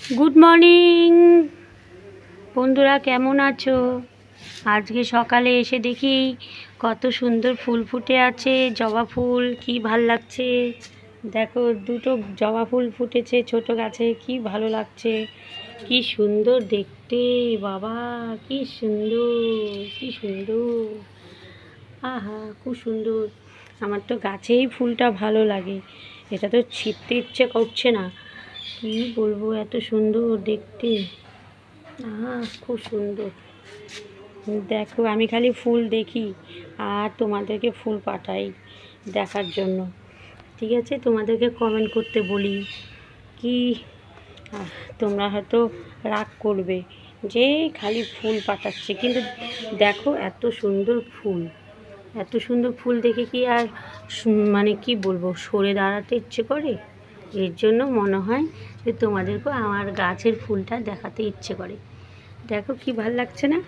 Good morning বন্ধুরা, কেমন আছো? আজকে সকালে এসে দেখি কত সুন্দর ফুল ফুটে আছে, জবা ফুল, কি ভালো লাগছে। দেখো, দুটো জবা ফুল ফুটেছে ছোট গাছে, কি ভালো লাগছে। কি সুন্দর দেখতে, বাবা, কি সুন্দর কি সুন্দর। আহা, খুব সুন্দর। আমার তো গাছেই ফুলটা ভালো লাগে। এটা তো ছিটতে ইচ্ছে করছে না। কি বলব এত সুন্দর দেখতে? আহা, খুব সুন্দর। দেখো, আমি খালি ফুল দেখি আর তোমাদেরকে ফুল পাঠাই দেখার জন্য। ঠিক আছে? তোমাদেরকে কমেন্ট করতে বলি কি তোমরা হয়তো রাগ করবে যে খালি ফুল পাঠাচ্ছে। কিন্তু দেখো, এত সুন্দর ফুল। এত সুন্দর ফুল দেখে কি আর মানে কি বলব, সরে দাঁড়াতে ইচ্ছে করে? এর জন্য মনে হয় যে তোমাদেরকেও আমার গাছের ফুলটা দেখাতে ইচ্ছে করে। দেখো কি ভালো লাগছে না?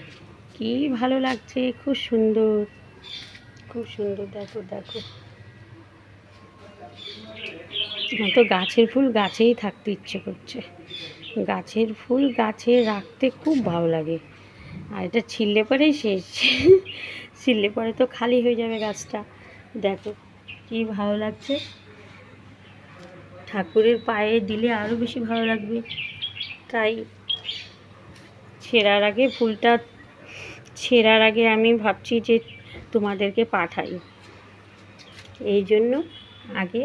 কি ভালো লাগছে, খুব সুন্দর। খুব সুন্দর, দেখো দেখো। তো গাছের ফুল গাছেই থাকতে ইচ্ছে করছে। গাছের ফুল গাছে রাখতে খুব ভালো লাগে। আর এটা ছিললে পরেই শেষ। ছিললে পরে তো খালি হয়ে যাবে গাছটা। দেখো কি ভালো লাগছে। ঠাকুরের পায়ে দিলে আরও বেশি ভালো লাগবে। তাই ছেঁড়ার আগে ফুলটা, ছেঁড়ার আগে আমি ভাবছি যে তোমাদেরকে পাঠাই। এই জন্য আগে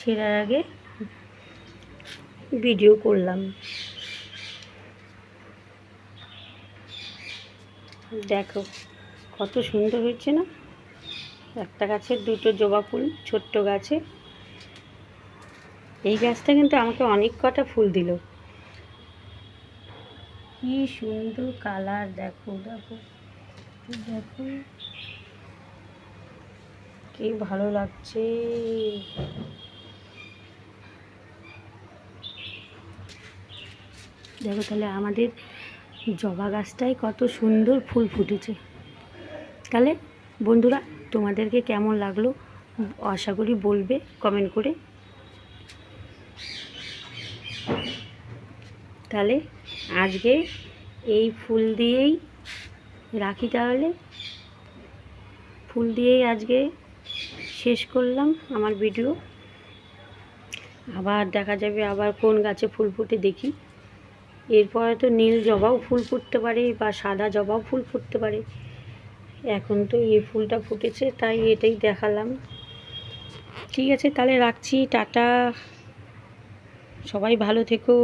ছেঁড়ার আগে ভিডিও করলাম। দেখো কত সুন্দর হয়েছে না? একটা গাছের দুটো জবা ফুল, ছোট্ট গাছে। এই গাছটা কিন্তু আমাকে অনেক কটা ফুল দিল। কি সুন্দর কালার, দেখো দেখো দেখো। কি ভালো লাগছে। দেখো তাহলে আমাদের জবা গাছটায় কত সুন্দর ফুল ফুটেছে। তাহলে বন্ধুরা, তোমাদেরকে কেমন লাগল? আশা করি বলবে কমেন্ট করে। তাহলে আজকে এই ফুল দিয়েই রাখি তাহলে। ফুল দিয়েই আজকে শেষ করলাম আমার ভিডিও। আবার দেখা যাবে আবার কোন গাছে ফুল ফুটে দেখি। এরপরে তো নীল জবাও ফুল ফুটতে পারে বা সাদা জবাও ফুল ফুটতে পারে। এখন তো এই ফুলটা ফুটেছে, তাই এটাই দেখালাম। ঠিক আছে, তাহলে রাখছি, টাটা। সবাই ভালো থেকো।